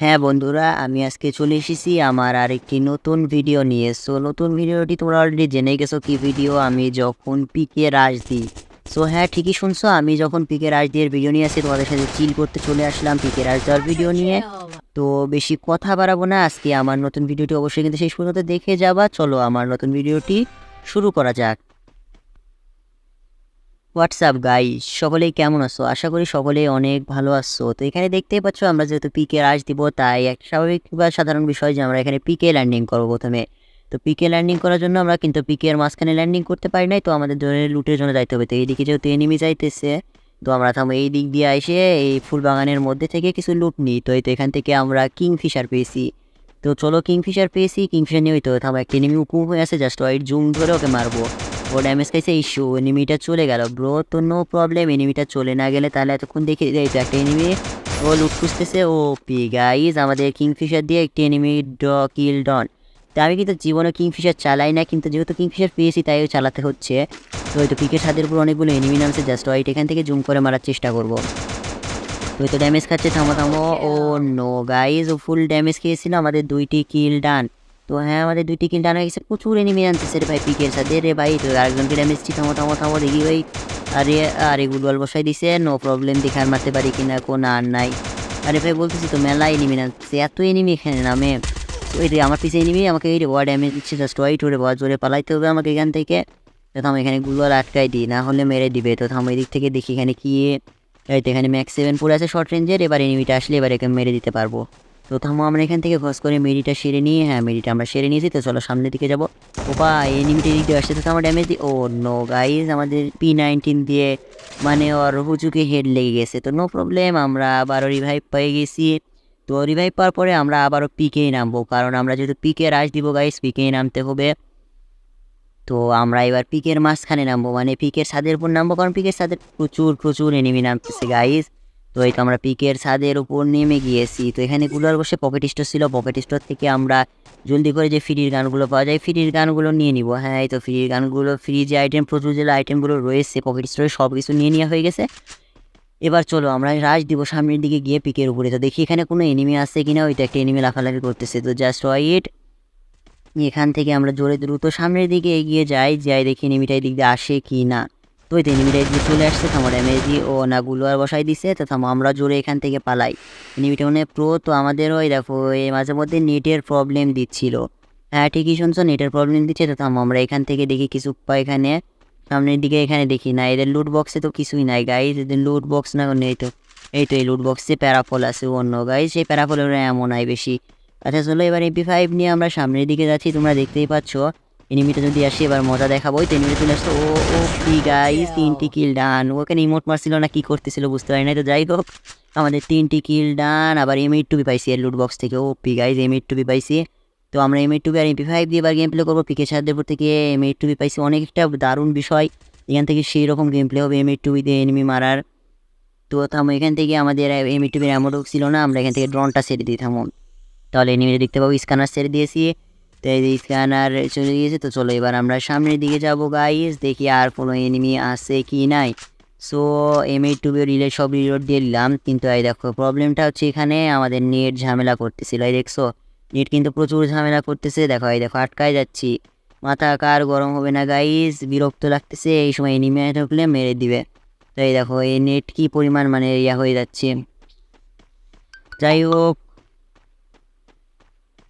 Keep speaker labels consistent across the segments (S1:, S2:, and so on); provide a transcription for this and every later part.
S1: হ্যাঁ বন্ধুরা আমি আজকে চলে এসেছি আমার আরেকটি নতুন ভিডিও নিয়ে। সো নতুন ভিডিওটি তোমরা অলরেডি জেনে গেছো কি ভিডিও আমি যখন পিকে রাজ দিই সো হ্যাঁ ঠিকই শুনছো আমি যখন পিকে রাজ দিয়ে ভিডিও নিয়ে আসি তোমাদের সাথে চিল করতে চলে আসলাম পিকে রাজ দেওয়ার ভিডিও নিয়ে। তো বেশি কথা বাড়াবো না আজকে আমার নতুন ভিডিওটি অবশ্যই কিন্তু শেষ পর্যন্ত দেখে যাবা। চলো আমার নতুন ভিডিওটি শুরু করা যাক। হোয়াটসঅ্যাপ গাই সকলেই কেমন আছো? আশা করি সকলেই অনেক ভালো আছো। তো এখানে দেখতেই পাচ্ছ, আমরা যেহেতু পিকে রাজ দিব, তাই একটা স্বাভাবিক বা সাধারণ বিষয় যে আমরা এখানে পিকে ল্যান্ডিং করব প্রথমে। তো পিকে ল্যান্ডিং করার জন্য আমরা কিন্তু পিকে এর মাঝখানে ল্যান্ডিং করতে পারি নাই, তো আমাদের ধরে লুটের জন্য যাইতে হবে। তো এইদিকে যেহেতু এনিমি যাইতেছে, তো আমরা থামো এই দিক দিয়ে এসে এই ফুল বাগানের মধ্যে থেকে কিছু লুট নিই। তো এই তো এখান থেকে আমরা কিংফিশার পেয়েছি। তো চলো কিংফিশার পেয়েছি কিংফিশার নিয়ে ওই তো থামো, একটা এনিমি উকুম হয়ে আছে জাস্ট ওয়াইট জুম ধরে ওকে মারবো। ও ড্যামেজ খাইছে ইস্যু এনিমিটা চলে গেল। ব্রো তো নো প্রবলেম এনিমিটা চলে না গেলে তাহলে এতক্ষণ দেখে এই তো একটা এনিমি ও লুট খুঁজতেছে ও পি গাইজ আমাদের কিংফিশার দিয়ে একটি এনিমি ড কিল ডন তো আমি কিন্তু জীবনে কিংফিশার চালাই না, কিন্তু যেহেতু কিংফিশার পেয়েছি, তাই চালাতে হচ্ছে। তো ওই তো পিকের ছাদের উপর অনেকগুলো এনিমি নামছে জাস্ট ওয়াইট এখান থেকে জুম করে মারার চেষ্টা করব। তো ওই তো ড্যামেজ খাচ্ছে, থামো থামো, oh no guys oh full damage খেয়েছিল, আমাদের দুইটি কিল ডান তো হ্যাঁ আমাদের দুইটি কিল হয়ে গেছে। প্রচুর এনিমি আনতেছে রে ভাই, পিকের সাথে। রে ভাই, তো আরেকজনকে ড্যামেজ দিচ্ছি থামো থামো থামো দেখি ভাই। আরে আরে গুগল বসাই দিছে নো প্রবলেম দেখে আর মারতে পারি কিনা, কোন আর নাই। আরে ভাই, বলতেছি তো, মেলা এনিমি নামছে এত এনিমি এখানে নামে। ওই রে আমার পিছিয়ে এনিমি আমাকে এই ওয়ার ড্যামেজ দিচ্ছে জাস্ট ওয়াইট ওরে বড় জোরে পালাইতে হবে আমাকে এখান থেকে। তো থামো, এখানে গুগল আটকাই দিই, না হলে মেরে দিবে। তো থামো, এদিক থেকে দেখি এখানে কি এই তো এখানে ম্যাক্স সেভেন পড়ে আছে শর্ট রেঞ্জের এবার এনিমিটা আসলে এবার একে মেরে দিতে পারব। তো থামো, আমরা এখান থেকে খস করে মেডিটা সেরে নিয়ে হ্যাঁ মেডিটা আমরা সেরে নিয়েছি, তো চলো সামনের দিকে যাব। ওপা এনিমিটা এদিক দিয়ে আসছে, তো আমার ড্যামেজ দিই ও নো গাইজ আমাদের পি নাইনটিন দিয়ে মানে ওর হুচুকে হেড লেগে গেছে, তো নো প্রবলেম আমরা আবারও রিভাইভ পেয়ে গেছি। তো রিভাইভ পাওয়ার পরে আমরা আবারও পিকেই নামবো, কারণ আমরা যেহেতু পিকে রাশ দিব গাইজ পিকেই নামতে হবে। তো আমরা এবার পিকের মাঝখানে নামবো মানে পিকের ছাদের উপর নামবো, কারণ পিকের ছাদের প্রচুর প্রচুর এনিমি নামতেছে গাইজ তো এই তো আমরা পিকের ছাদের উপর নেমে গিয়েছি। তো এখানে কুলার বসে পকেট স্টোর ছিল। পকেট স্টোর থেকে আমরা জলদি করে যে ফ্রির গানগুলো পাওয়া যায় ফ্রির গানগুলো নিয়ে নিব। হ্যাঁ এই তো ফ্রির গানগুলো ফ্রি যে আইটেম প্রচুর যে আইটেমগুলো রয়েছে পকেট স্টোরে সব কিছু নিয়ে নেওয়া হয়ে গেছে। এবার চলো আমরা রাজ দিব সামনের দিকে গিয়ে পিকের উপরে। তো দেখি এখানে কোনো এনিমি আছে কি কিনা ওইটা একটা এনিমি লাফালাফি করতেছে। তো জাস্ট ওয়াইট এখান থেকে আমরা জোরে দ্রুত সামনের দিকে এগিয়ে যাই। যাই দেখি এনিমিটা এই দিক দিয়ে আসে কি না তো ওই তো এনিমিটা দিয়ে চলে আসছে ড্যামেজ দিয়ে ও না আর বসাই দিছে, তো থামো, আমরা জোরে এখান থেকে পালাই। এনিমিটা মানে প্রো, তো আমাদের ওই দেখো, এই মাঝে মধ্যে নেটের প্রবলেম দিচ্ছিল। হ্যাঁ ঠিকই শুনছো, নেটের প্রবলেম দিচ্ছে, তো থামো, আমরা এখান থেকে দেখি কিছু পাই এখানে। সামনের দিকে এখানে দেখি না, এদের লুট বক্সে তো কিছুই নাই গাইজ এদের লুট বক্স না, নেই তো। এই তো এই লুট বক্সে প্যারাফল আছে, অন্য গাইজ সেই প্যারাফলের এমন হয় বেশি। আচ্ছা চলো, এবার এমপি ফাইভ নিয়ে আমরা সামনের দিকে যাচ্ছি, তোমরা দেখতেই পাচ্ছ। এনিমিটা যদি আসে এবার মজা দেখাবো। ওই তো এনিমিটা চলে আসতো ও ও পি গাইজ তিনটি কিল ডান ওখানে ইমোট মারছিল না কি করতেছিল বুঝতে পারি না তো। যাই হোক আমাদের তিনটি কিল ডান আবার এম এইট টুবি পাইছি এর লুট বক্স থেকে। O P guys M eight two B পাইছি। তো আমরা এম এইট টুবি আর এমপি ফাইভ দিয়ে এবার গেম প্লে করব পিকে সাহায্যপুর থেকে এম এইট টুপি পাইছি। অনেকটা দারুণ বিষয়। এখান থেকে সেই রকম গেম প্লে হবে এম এইট টুবি দিয়ে এনিমি মারার। তো থামো এখান থেকে আমাদের এম এইট টুবির এমন ছিল না। আমরা এখান থেকে ড্রোনটা সেরে দিই থামো। তাহলে এনিমিটা দেখতে পাবো। স্ক্যানার ছেড়ে দিয়েছি। তো এই স্ক্যানার চলে গিয়েছে, তো চলো এবার আমরা সামনের দিকে যাব গাইস দেখি আর কোনো এনিমি আছে কি নাই। So M eight two B relay সব রিলোড দিয়ে দিলাম। কিন্তু এই দেখো প্রবলেমটা হচ্ছে এখানে আমাদের নেট ঝামেলা করতেছিল, এই দেখছ? নেট কিন্তু প্রচুর ঝামেলা করতেছে, দেখো, এই দেখো, আটকায় যাচ্ছি। মাথা কার গরম হবে না গাইস বিরক্ত লাগতেছে, এই সময় এনিমি ঢুকলে মেরে দিবে। তো এই দেখো, এই নেট কি পরিমাণ মানে ইয়া হয়ে যাচ্ছে। যাই হোক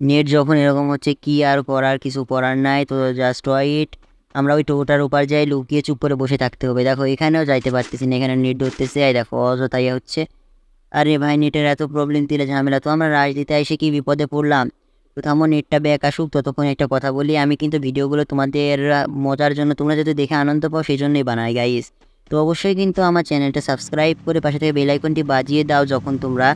S1: নেট যখন এরকম হচ্ছে কি আর করার, কিছু করার নাই, তো জাস্ট ওয়াইট আমরা ওই টোটার উপর যাই, লুকিয়ে চুপ করে বসে থাকতে হবে। দেখো, এখানেও যাইতে পারতেছি না, এখানে নেট ধরতেছে। এই দেখো, অযথাই হচ্ছে। আরে ভাই, নেটের এত প্রবলেম দিলে ঝামেলা। তো আমরা রাজনীতি এসে কি বিপদে পড়লাম? তো নেটটা ব্যাক আসুক, ততক্ষণ একটা কথা বলি। আমি কিন্তু ভিডিওগুলো তোমাদের মজার জন্য তোমরা যদি দেখে আনন্দ পাও, সেই জন্যই বানাই গাইস তো অবশ্যই কিন্তু আমার চ্যানেলটা সাবস্ক্রাইব করে পাশে থেকে বেলাইকনটি বাজিয়ে দাও যখন তোমরা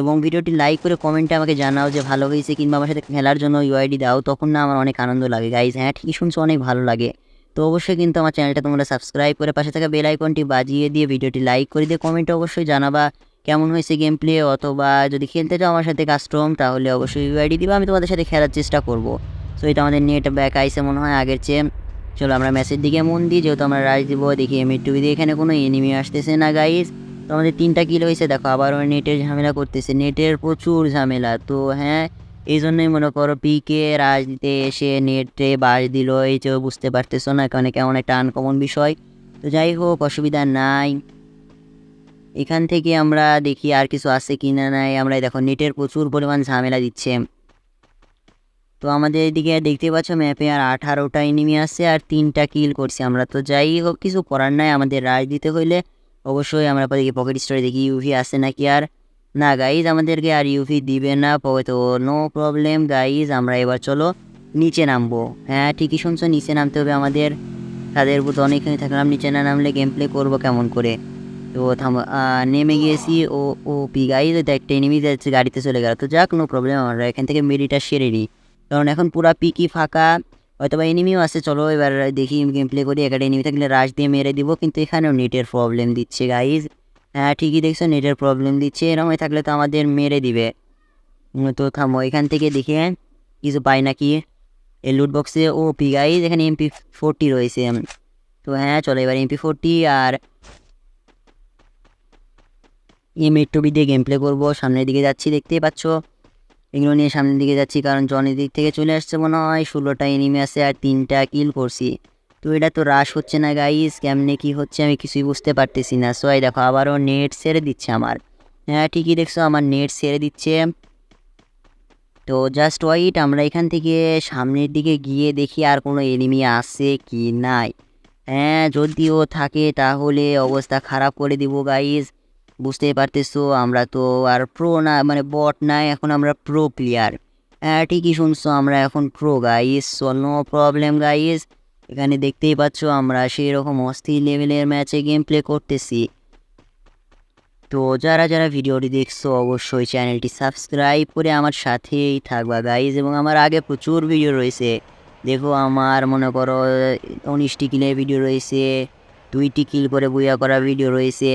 S1: এবং ভিডিওটি লাইক করে কমেন্টে আমাকে জানাও যে ভালো হয়েছে কিংবা আমার সাথে খেলার জন্য ইউআইডি দাও, তখন না আমার অনেক আনন্দ লাগে। গাইজ হ্যাঁ ঠিকই শুনছো, অনেক ভালো লাগে। তো অবশ্যই কিন্তু আমার চ্যানেলটা তোমরা সাবস্ক্রাইব করে পাশে থাকা বেল আইকনটি বাজিয়ে দিয়ে ভিডিওটি লাইক করে দিয়ে কমেন্টে অবশ্যই জানাবা কেমন হয়েছে গেম প্লে অথবা যদি খেলতে চাও আমার সাথে কাস্টম তাহলে অবশ্যই ইউআইডি দিবা, আমি তোমাদের সাথে খেলার চেষ্টা করব। সো এটা আমাদের নেট ব্যাক আইসে মনে হয় আগের চেয়ে। চলো আমরা ম্যাচের দিকে মন দিই, যেহেতু আমরা রাজ দিব, দেখি এম টুবি দিয়ে এখানে কোনো এনিমি আসতেছে না গাইস তো তো আমাদের তিনটা কিল হয়েছে, দেখো আবারও নেটের ঝামেলা করতেছে। নেটের প্রচুর ঝামেলা, তো হ্যাঁ এই জন্যই মনে করো পিকে রাজ দিতে এসে নেটে বাস দিল, এই যে বুঝতে পারতেছো না, কারণ কেমন একটা আনকমন বিষয়। তো যাই হোক, অসুবিধা নাই। এখান থেকে আমরা দেখি আর কিছু আছে কি না নাই। আমরা দেখো নেটের প্রচুর পরিমাণ ঝামেলা দিচ্ছে। তো আমাদের এদিকে দেখতে পাচ্ছ ম্যাপে আর আঠারোটা এনিমি আছে আর তিনটা কিল করছি। আমরা তো যাই হোক, কিছু করার নাই। আমাদের রাজ দিতে হইলে অবশ্যই আমরা দেখি পকেট স্টোরে দেখি ইউভি আছে নাকি আর? না গাইজ আমাদেরকে আর ইউভি দিবে না তো নো প্রবলেম গাইজ আমরা এবার চলো নিচে নামবো। হ্যাঁ ঠিকই শুনছো, নিচে নামতে হবে আমাদের। তাদের উপর তো অনেকখানি থাকলাম, নিচে না নামলে গেম প্লে করব কেমন করে? তো থাম নেমে গিয়েছি। ও ও পি গাইজ একটা এনিমি যাচ্ছে, গাড়িতে চলে গেল। তো যাক নো প্রবলেম আমরা এখান থেকে মেরিটা সেরে নিই। কারণ এখন পুরা পিকি ফাঁকা। হয়তো বা এনিমিও আছে চলো এবার দেখি গেম প্লে করি। একটা এনিমি থাকলে রাশ দিয়ে মেরে দিব কিন্তু এখানেও নেটের প্রবলেম দিচ্ছে গাইজ হ্যাঁ ঠিকই দেখছ নেটের প্রবলেম দিচ্ছে। এরকমই থাকলে তো আমাদের মেরে দিবে। তো থামো এখান থেকে দেখি হ্যাঁ, কিছু পাই নাকি? এই লুট বক্সে ও পি গাইজ এখানে এমপি ফোরটি রয়েছে। তো হ্যাঁ চলো এবার এমপি ফোরটি আর এম এইট টুবি দিয়ে গেম প্লে করব। সামনের দিকে যাচ্ছি দেখতেই পাচ্ছ। এগুলো নিয়ে সামনের দিকে যাচ্ছি, কারণ জনের দিক থেকে চলে আসছে মনে হয়। ষোলোটা এনিমি আছে আর তিনটা কিল করছি। তো এটা তো রাশ হচ্ছে না গাইস কেমনে কি হচ্ছে আমি কিছুই বুঝতে পারতেছি না। সো এই দেখো, আবারও নেট সেরে দিচ্ছে আমার। হ্যাঁ ঠিকই দেখছ, আমার নেট সেরে দিচ্ছে। তো জাস্ট ওয়াইট আমরা এখান থেকে সামনের দিকে গিয়ে দেখি আর কোনো এনিমি আছে কি নাই। হ্যাঁ যদিও থাকে, তাহলে অবস্থা খারাপ করে দিব গাইজ বুঝতেই পারতেছো, আমরা তো আর প্রো না মানে বট নাই, এখন আমরা প্রো প্লেয়ার হ্যাঁ ঠিকই শুনছো, আমরা এখন pro guys so no problem guys এখানে দেখতেই পাচ্ছ, আমরা সেই রকম অস্থির লেভেলের ম্যাচে গেম প্লে করতেছি। তো যারা যারা ভিডিওটি দেখছ, অবশ্যই চ্যানেলটি সাবস্ক্রাইব করে আমার সাথেই থাকবা গাইজ এবং আমার আগে প্রচুর ভিডিও রয়েছে। দেখো, আমার মনে করো, উনিশটি কিলের ভিডিও রয়েছে, দুইটি কিল করে বইয়া করা ভিডিও রয়েছে।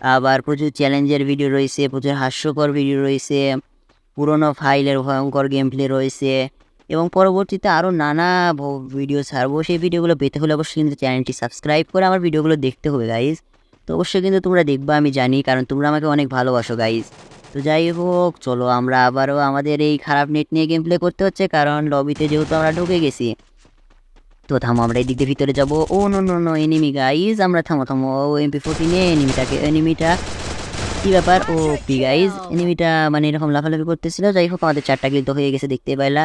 S1: আবার প্রচুর চ্যালেঞ্জের ভিডিও রয়েছে, প্রচুর হাস্যকর ভিডিও রয়েছে, পুরনো ফাইলের ভয়ঙ্কর গেম প্লে রয়েছে এবং পরবর্তীতে আরও নানা ভিডিও ছাড়বো। সেই ভিডিওগুলো পেতে হলে অবশ্যই কিন্তু চ্যানেলটি সাবস্ক্রাইব করে আমার ভিডিওগুলো দেখতে হবে গাইজ তো অবশ্যই কিন্তু তোমরা দেখবা, আমি জানি, কারণ তোমরা আমাকে অনেক ভালোবাসো গাইজ তো যাই হোক, চলো আমরা আবারও আমাদের এই খারাপ নেট নিয়ে গেম প্লে করতে হচ্ছে, কারণ লবিতে যেহেতু আমরা ঢুকে গেছি তো থামো, আমরা এই দিক দিয়ে ভিতরে যাব। ও no no no enemy guys আমরা থামো থামো। ও এমপি ফোরটিনে এনিমিটাকে এনিমিটা কী ব্যাপার? ও পি গাইজ এনিমিটা মানে এরকম লাফালাফি করতেছিল। যাই হোক, আমাদের চারটা কিল তো হয়ে গেছে, দেখতে পাইলা।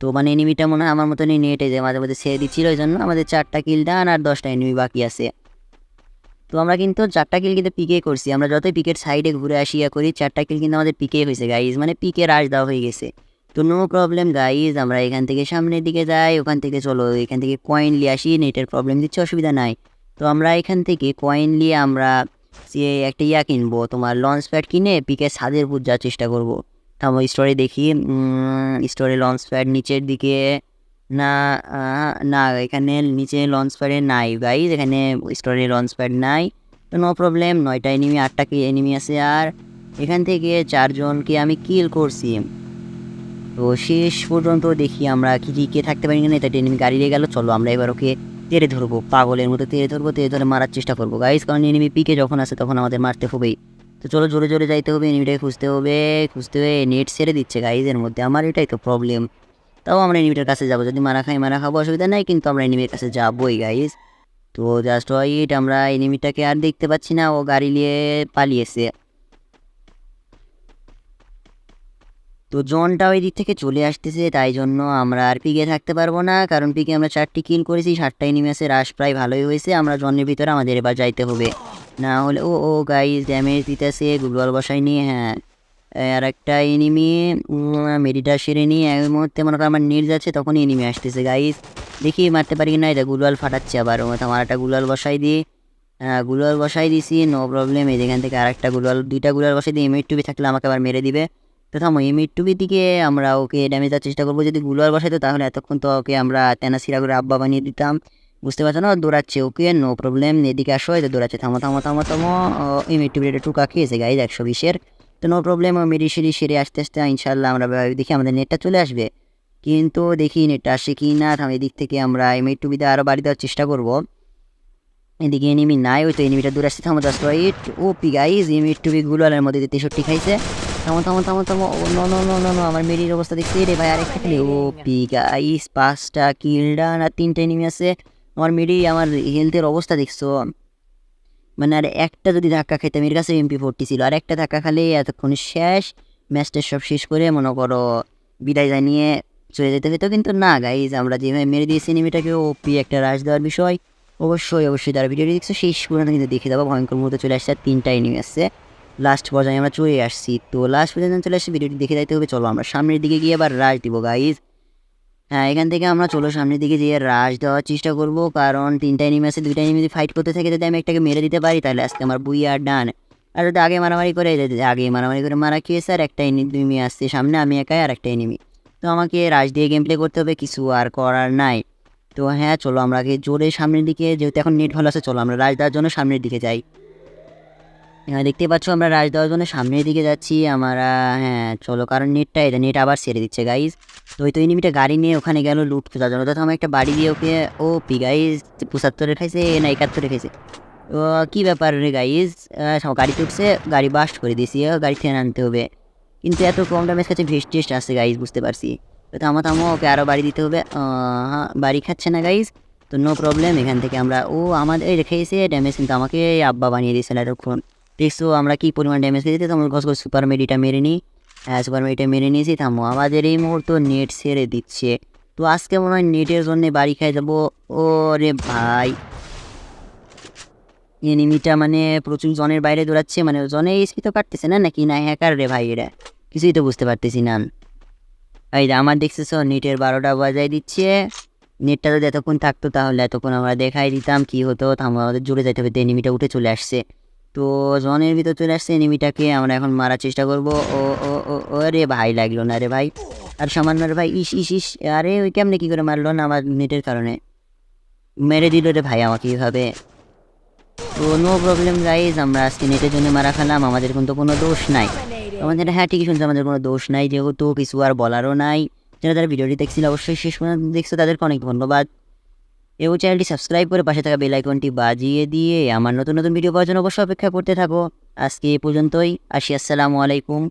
S1: তো মানে এনিমিটা মনে হয় আমার মতনই নেটে যে মাঝে মাঝে ছেড়ে দিচ্ছিল ওই জন্য আমাদের চারটা কিল ডান আর দশটা এনিমি বাকি আছে। তো আমরা কিন্তু চারটা কিল কিন্তু পিকে করছি। আমরা যতই পিকের সাইডে ঘুরে আসিয়া করি, চারটা কিল কিন্তু আমাদের পিকে হয়েছে গাইজ মানে পিকে রাশ দেওয়া হয়ে গেছে। তো নো প্রবলেম গাইজ আমরা এখান থেকে সামনের দিকে যাই, ওখান থেকে চলো, এখান থেকে কয়েন নিয়ে আসি নেটের প্রবলেম দিচ্ছে, অসুবিধা নাই। তো আমরা এখান থেকে কয়েন নিয়ে আমরা একটা ইয়া কিনবো, তোমার লঞ্চ প্যাড কিনে পিকে ছাদের উপর যাওয়ার চেষ্টা করব। থামো স্টোরে দেখি। স্টোরে লঞ্চ প্যাড নিচের দিকে না না, এখানে নিচে লঞ্চ প্যাডে নাই গাইজ এখানে স্টোরে লঞ্চ প্যাড নাই। তো নো প্রবলেম নয়টা এনিমি আটটা কি এনিমি আছে আর? এখান থেকে চারজনকে আমি কিল করছি। তো শেষ পর্যন্ত দেখি আমরা কি কি কে থাকতে পারি না এটা এনিমি গাড়ি নিয়ে গেল। চলো আমরা এবার ওকে তেড়ে ধরবো, পাগলের মতো তেড়ে ধরবো, তেড়ে ধরে মারার চেষ্টা করব। গাইজ কারণ এনিমি পিকে যখন আসে তখন আমাদের মারতে হবেই। তো চলো জোরে জোরে যাইতে হবে এনিমিটাকে খুঁজতে হবে খুঁজতে হবে নেট ছেড়ে দিচ্ছে গাইজের মধ্যে আমার এটাই তো প্রবলেম তাও আমরা এনিমিটার কাছে যাব, যদি মারা খাই, মারা খাব, অসুবিধা নাই, কিন্তু আমরা এনিমির কাছে যাবোই গাইজ তো জাস্ট ওয়াইট আমরা এনিমিটাকে আর দেখতে পাচ্ছি না, ও গাড়ি নিয়ে পালিয়েছে। তো জনটা ওই দিক থেকে চলে আসতেছে, তাই জন্য আমরা আর পিকে থাকতে পারব না। কারণ পিকে আমরা চারটি কিল করেছি সাতটা এনিমি আছে রাশ প্রায় ভালোই হয়েছে। আমরা জনের ভিতরে আমাদের এবার যাইতে হবে। না হলে, ও ও গাইজ ড্যামেজ দিতেছে গুগল বসাই নিয়ে হ্যাঁ। আর একটা এনিমি মেডিটা সেরে নিয়ে, এই মুহূর্তে মনে করো আমার নেট যাচ্ছে তখনই এনিমি আসতেছে গাইজ দেখি মারতে পারি না এটা গুলাল ফাটাচ্ছে আবার। আমার একটা গুলাল বসাই দিয়ে হ্যাঁ গুলাল বসাই দিছি নো প্রবলেম এই যেখান থেকে আরেকটা গুলাল দুইটা গুলাল বসাই দিয়ে এমএড টুবি থাকলে আমাকে আবার মেরে দিবে। তো থামো এমএড টুবির দিকে আমরা ওকে ড্যামেজ দেওয়ার চেষ্টা করব। যদি গুলাল বসাইতো তাহলে এতক্ষণ তো ওকে আমরা তেনাসিরা করে আব্বা বানিয়ে দিতাম। বুঝতে পারছ না? দৌড়াচ্ছে ওকে নো প্রবলেম এদিকে আসো, এই তো দৌড়াচ্ছে। থামো থামো থামো থামো। এমএড টুবির একটা টুকা খেয়েছে গাইজ একশো বিশের। তো নো প্রবলেম মেরি সেরি, সেরে আস্তে আস্তে ইনশাল্লাহ আমরা দেখি আমাদের নেটটা চলে আসবে। কিন্তু দেখি নেটটা আসে কি না থাম, এদিক থেকে আমরা এমএড টুবিতে আরও বাড়ি দেওয়ার চেষ্টা করব। এদিকে এনিমি নাই, ওই তো এনিমিটা দূরে আসছে। থামো ওয়েট ও পি গাইজ এনিমির টুবি গুলালের মধ্যে তেষট্টি খাইছে। থামো থামো থামো থামো ও no no no no no আমার মেরির অবস্থা দেখছি রে ভাই আরেকটা খেলে। ও পি গাইজ পাঁচটা কিলডা না তিনটা এনিমি আছে। আমার মেরি আমার হেলথের অবস্থা দেখছ। মানে আর একটা যদি ধাক্কা খেতাম এর কাছে এমপি ফোরটি ছিল। আর একটা ধাক্কা খালে এতক্ষণ শেষ। ম্যাচটা সব শেষ করে মনে করো বিদায় জানিয়ে চলে যেতে হতো কিন্তু না গাইজ আমরা যেভাবে মেরে দিয়েছি এনিমিটাকে ওপি একটা রাশ দেওয়ার বিষয়। অবশ্যই অবশ্যই তারা ভিডিওটি দেখছ। শেষ পর্যন্ত কিন্তু দেখে দেবো ভয়ঙ্কর মুহূর্তে চলে আসছে আর তিনটা এনিমি আসছে লাস্ট পর্যায়ে আমরা চলে আসছি। তো লাস্ট পর্যন্ত চলে আসছি, ভিডিওটি দেখে যাইতে হবে, চলো আমরা সামনের দিকে গিয়ে আবার রাশ দিব গাইজ হ্যাঁ এখান থেকে আমরা চলো সামনের দিকে যেয়ে রাশ দেওয়ার চেষ্টা করব, কারণ তিনটা এনিমি আছে, দুইটা এনিমি ফাইট করতে থাকে, যদি আমি একটাকে মেরে দিতে পারি, তাহলে আজকে আমার বুই আর ডান আর যদি আগে মারামারি করে আগে মারামারি করে মারা খেয়েছে, আর একটা এনিমি আসছে সামনে, আমি একাই আর একটা এনিমি তো আমাকে রাশ দিয়ে গেম প্লে করতে হবে, কিছু আর করার নাই। তো হ্যাঁ চলো আমরা আগে জোরে সামনের দিকে, যেহেতু এখন নেট ভালো আছে, চলো আমরা রাশ দেওয়ার জন্য সামনের দিকে যাই। হ্যাঁ দেখতে পাচ্ছ আমরা জন্য সামনের দিকে যাচ্ছি। আমরা হ্যাঁ চলো, কারণ নেটটা এটা নেট আবার ছেড়ে দিচ্ছে গাইজ তো ওই তো এনিমিটা গাড়ি নিয়ে ওখানে গেল লুট খোঁজার জন্য তো আমি একটা বাড়ি দিয়ে ওকে ও পি গাইজ পঁচাত্তরে খাইছে না, একাত্তরে খাইছে ও, কী ব্যাপার রে গাইজ গাড়িতে উঠছে গাড়ি বাস্ট করে দিয়েছি গাড়ি থেকে আনতে হবে। কিন্তু এত কম দামের কাছে ভেস্ট টেস্ট আসছে গাইজ বুঝতে পারছি। তো থামো থামো, ওকে আরও বাড়ি দিতে হবে। হ্যাঁ বাড়ি খাচ্ছে না গাইজ তো নো প্রবলেম এখান থেকে আমরা, ও, আমাদের রেখেছে ড্যামেজ কিন্তু আমাকে আব্বা বানিয়ে দিয়েছিল এতক্ষণ দেখছ আমরা কি পরিমাণ ড্যামেজ খেয়েছি তোমরা গছ গছ সুপার মেডিটা মেরে নিই হ্যাঁ সুপার মেডিটা মেরে নিয়েছি। থামো, আমাদের এই মুহূর্ত নেট ছেড়ে দিচ্ছে। তো আজকে মনে হয় নেটের জন্য বাড়ি খাই যাব। ও রে ভাই এনিমিটা মানে প্রচুর জনের বাইরে দৌড়াচ্ছে মানে জনে এসে তো কাটতেছে না নাকি? না হ্যাকার রে ভাই এরা। কিছুই তো বুঝতে পারতেছি না। এই আমার দেখতেছ নেটের বারোটা বাজায় দিচ্ছে। নেটটা যদি এতক্ষণ থাকতো তাহলে এতক্ষণ আমরা দেখাই দিতাম, কি হতো? আমাদের জুড়ে যাইতে হবে এনিমিটা উঠে চলে আসছে। তো জনের ভিতর চলে আসছে এনিমিটাকে আমরা এখন মারার চেষ্টা করব। ও ও ও রে ভাই, লাগল না রে ভাই। আর সামান্য রে ভাই, ইস ইস ইস, আরে ওই কেমনে কী করে মারলো না আমার নেটের কারণে। মেরে দিল রে ভাই আমাকে এইভাবে তো নো প্রবলেম গাইজ আমরা আজকে নেটের জন্য মারা খেলাম, আমাদের কিন্তু কোনো দোষ নাই। আমাদের হ্যাঁ ঠিকই শুনছে, আমাদের কোনো দোষ নাই, যেহেতু কিছু আর বলারও নাই। যারা তারা ভিডিওটি দেখছিল, অবশ্যই শেষ পর্যন্ত দেখছ, তাদেরকে অনেক ধন্যবাদ। এবং চ্যানেলটি সাবস্ক্রাইব করে পাশে থাকা বেল আইকনটি বাজিয়ে দিয়ে আমার নতুন নতুন ভিডিও পাওয়ার জন্য অবশ্যই অপেক্ষা করতে থাকো। আজকে এ পর্যন্তই। আসি, আসসালামু আলাইকুম।